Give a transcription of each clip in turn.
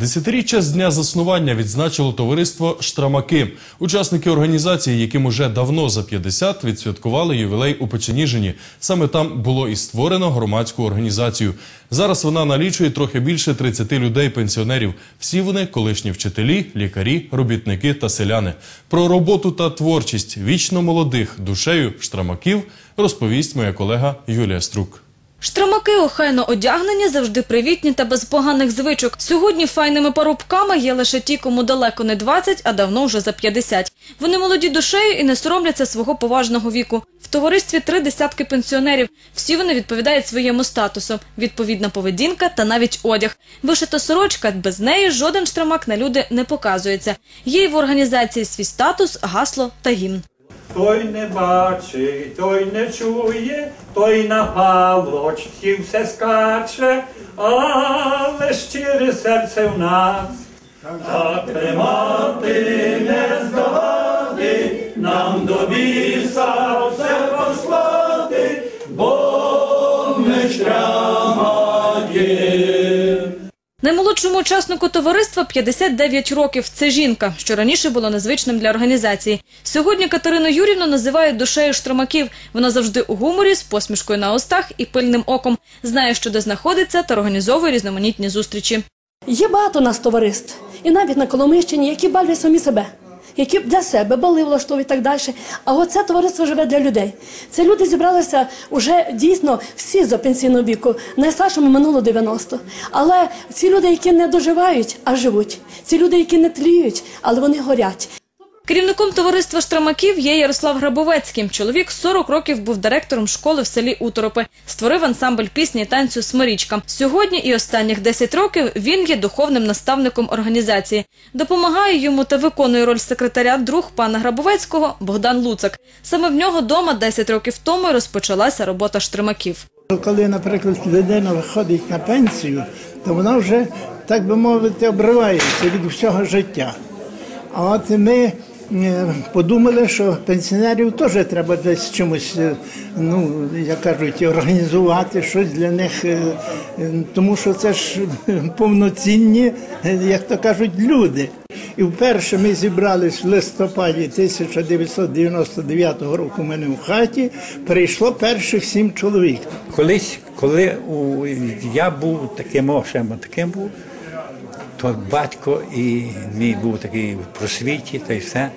Десятиріччя з дня заснування відзначило товариство Штрамаки. Учасники організації, яким уже давно за 50, відсвяткували ювілей у Печеніжині. Саме там було і створено громадську організацію. Зараз вона налічує трохи більше 30 людей-пенсіонерів. Всі вони колишні вчителі, лікарі, робітники та селяни. Про роботу та творчість вічно молодих душею штрамаків розповість моя колега Юлія Струк. Штрамаки охайно одягнені, завжди привітні та без поганих звичок. Сьогодні файними парубками є лише ті, кому далеко не 20, а давно вже за 50. Вони молоді душею і не соромляться свого поважного віку. В товаристві три десятки пенсіонерів. Всі вони відповідають своєму статусу. Відповідна поведінка та навіть одяг. Вишита сорочка, без неї жоден штрамак на люди не показується. Є в організації свій статус, гасло та гімн. Той не бачить, той не чує, той на палочці все скаче, але щире серце в нас. Так тримати не здавати, нам до віса все послати, бо ми штрамаки. Наймолодшому учаснику товариства 59 років. Це жінка, що раніше було незвичним для організації. Сьогодні Катерину Юрівну називають душею штромаків. Вона завжди у гуморі, з посмішкою на устах і пильним оком. Знає, що де знаходиться, та організовує різноманітні зустрічі. Є багато нас товариств, і навіть на Коломищині, які балюють самі себе, які для себе бали влаштовують і так далі. А оце товариство живе для людей. Це люди зібралися вже дійсно всі за пенсійного віку, найстаршому минуло 90. Але ці люди, які не доживають, а живуть, ці люди, які не тліють, але вони горять. Керівником товариства штрамаків є Ярослав Грабовецький. Чоловік 40 років був директором школи в селі Уторопи. Створив ансамбль пісні танцю Смирічка. Сьогодні і останніх 10 років він є духовним наставником організації. Допомагає йому та виконує роль секретаря друг пана Грабовецького Богдан Луцак. Саме в нього дома 10 років тому розпочалася робота штримаків. Коли, наприклад, людина виходить на пенсію, то вона вже, так би мовити, обривається від всього життя. А от ми подумали, що пенсіонерів теж треба десь чимось, е, ну, як кажуть, організувати щось для них, е, е, тому що це ж повноцінні, е, як то кажуть, люди. І вперше ми зібрались в листопаді 1999 року у мене в хаті, прийшло перших сім чоловік. Колись, коли у, я був таким, о, таким був, то батько і мій був такий в просвіті, та й все.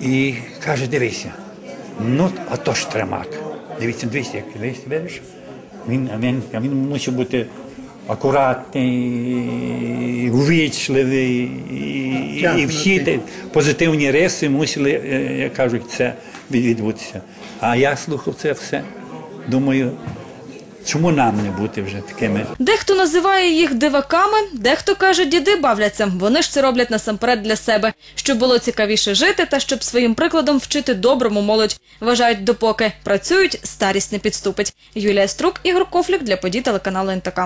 І каже, дивися, ну, а то ж тримак. Дивіться, дивіться, як дивись, видиш? Він, він, він мусив бути акуратний, увічливий, і, і всі те позитивні риси мусили, е, як кажуть, це відбутися. А я слухав це все. Думаю, чому нам не бути вже такими? Дехто називає їх диваками, дехто каже, діди бавляться. Вони ж це роблять насамперед для себе, щоб було цікавіше жити та щоб своїм прикладом вчити доброму молодь. Вважають, допоки працюють, старість не підступить. Юлія Струк, Ігор Кофлік для подій телеканалу НТК.